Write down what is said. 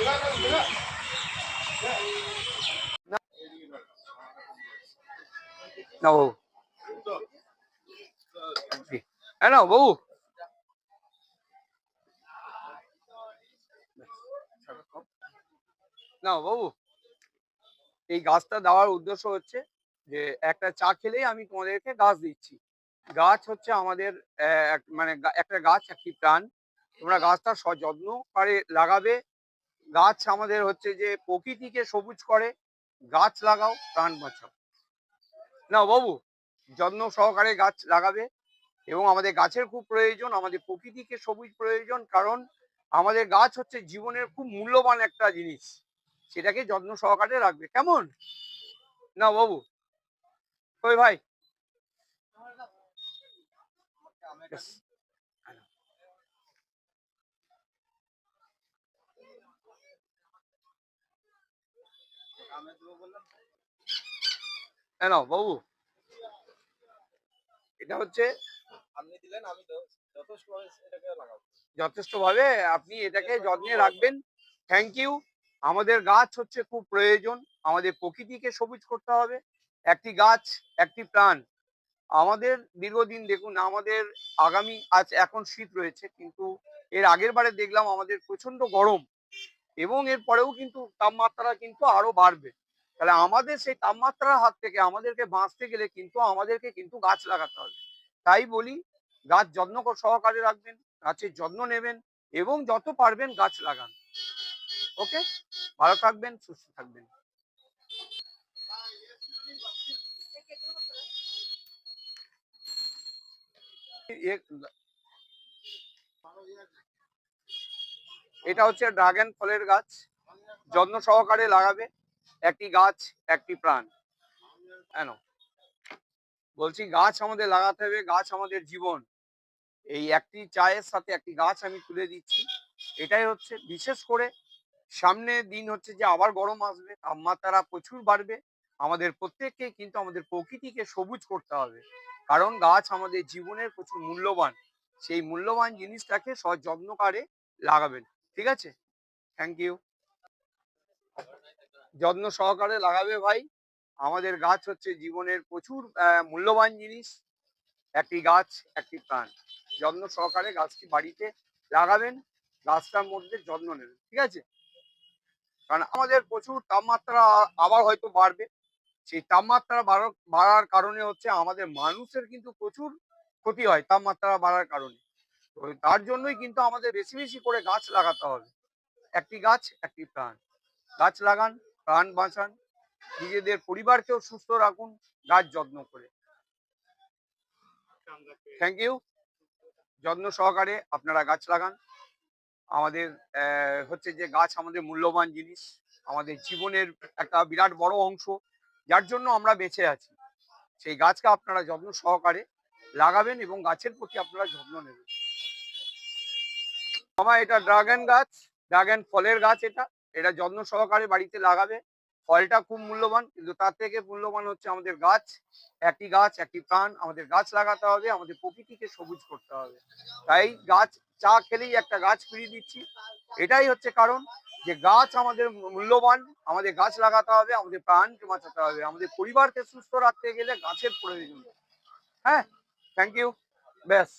না, বাবু। হ্যাঁ না, বাবু। না, বাবু। এই গাছটা দেওয়ার উদ্দেশ্য হচ্ছে যে, একটা চা খেলেই আমি তোমাদেরকে গাছ দিচ্ছি। গাছ হচ্ছে আমাদের মানে একটা গাছ, একটি প্রাণ। তোমরা গাছটা সযত্ন করে লাগাবে গাছ আমাদের হচ্ছে যে প্রকৃতিকে সবুজ করে গাছ লাগাও প্রাণ বাঁচাও। না বাবু যত্ন সহকারে গাছ লাগাবে এবং আমাদের গাছের খুব প্রয়োজন আমাদের প্রকৃতিকে সবুজ প্রয়োজন কারণ আমাদের গাছ হচ্ছে জীবনের খুব মূল্যবান একটা জিনিস সেটাকে যত্ন সহকারে রাখবে। কেমন? না বাবু। কই ভাই? নাও বাবু। এটা হচ্ছে আপনি দিলেন আমি যথেষ্ট এটাকে লাগাবো। আপনি এটাকে যত্নে রাখবেন। থ্যাংক ইউ আমাদের গাছ হচ্ছে খুব প্রয়োজন। আমাদের প্রকৃতিকে সবুজ করতে হবে। একটি গাছ একটি প্রাণ। আমাদের দীর্ঘদিন দেখুন আমাদের আগামী আজ এখন শীত রয়েছে কিন্তু এর আগের বারে দেখলাম আমাদের প্রচণ্ড গরম। এবং এর পরেও কিন্তু তাপমাত্রা কিন্তু আরও বাড়বে। তাহলে আমাদের সেই তাপমাত্রার হাত থেকে আমাদেরকে বাঁচতে গেলে কিন্তু আমাদেরকে কিন্তু গাছ লাগাতে হবে। তাই বলি, গাছ যত্ন কর- সহকারে রাখবেন, গাছের যত্ন নেবেন এবং যত পারবেন গাছ লাগান। ওকে? ভালো থাকবেন, সুস্থ থাকবেন। এটা হচ্ছে ড্রাগন ফলের গাছ, যত্ন সহকারে লাগাবে, একটি গাছ, একটি প্রাণ। কেন? বলছি গাছ আমাদের লাগাতে হবে, গাছ আমাদের জীবন। এই একটি চায়ের সাথে একটি গাছ আমি তুলে দিচ্ছি। এটাই হচ্ছে, বিশেষ করে সামনে দিন হচ্ছে যে আবার গরম আসবে, তাপমাত্রা প্রচুর বাড়বে। আমাদের প্রত্যেককে কিন্তু আমাদের প্রকৃতিকে সবুজ করতে হবে। কারণ গাছ আমাদের জীবনের প্রচুর মূল্যবান। সেই মূল্যবান জিনিসটাকে সযত্নকারে লাগাবেন। ঠিক আছে? থ্যাংক ইউ যত্ন সহকারে লাগাবে ভাই। আমাদের গাছ হচ্ছে জীবনের প্রচুর মূল্যবান জিনিস। একটি গাছ, একটি প্রাণ। যত্ন সহকারে গাছটি বাড়িতে লাগাবেন, গাছটার মধ্যে যত্ন নেবেন, ঠিক আছে? কারণ আমাদের প্রচুর তাপমাত্রা আবার হয়তো বাড়বে। সেই তাপমাত্রা বাড়ার কারণে হচ্ছে আমাদের মানুষের কিন্তু প্রচুর ক্ষতি হয় তাপমাত্রা বাড়ার কারণে। তার জন্যই কিন্তু আমাদের বেশি বেশি করে গাছ লাগাতে হবে। একটি গাছ, একটি প্রাণ। গাছ লাগান, প্রাণ বাঁচান, নিজেদের পরিবারকেও সুস্থ রাখুন, গাছ যত্ন করে। থ্যাংক ইউ যত্ন সহকারে আপনারা গাছ লাগান। আমাদের হচ্ছে যে গাছ আমাদের মূল্যবান জিনিস, আমাদের জীবনের একটা বিরাট বড় অংশ, যার জন্য আমরা বেঁচে আছি। সেই গাছকে আপনারা যত্ন সহকারে লাগাবেন এবং গাছের প্রতি আপনারা যত্ন নেবেন। আমার এটা ড্রাগন গাছ ড্রাগন ফলের গাছ এটা এটা যত্ন সহকারে বাড়িতে লাগাবে। ফলটা খুব মূল্যবান, কিন্তু তার থেকে মূল্যবান হচ্ছে আমাদের গাছ। একটি গাছ, একটি প্রাণ, আমাদের গাছ লাগাতে হবে, আমাদের প্রকৃতিকে সবুজ করতে হবে। তাই গাছ, চা খেলেই একটা গাছ ফিরিয়ে দিচ্ছি। এটাই হচ্ছে কারণ যে গাছ আমাদের মূল্যবান, আমাদের গাছ লাগাতে হবে, আমাদের প্রাণকে বাঁচাতে হবে, আমাদের পরিবারকে সুস্থ রাখতে গেলে গাছের প্রয়োজন। হ্যাঁ? থ্যাংক ইউ ব্যাস।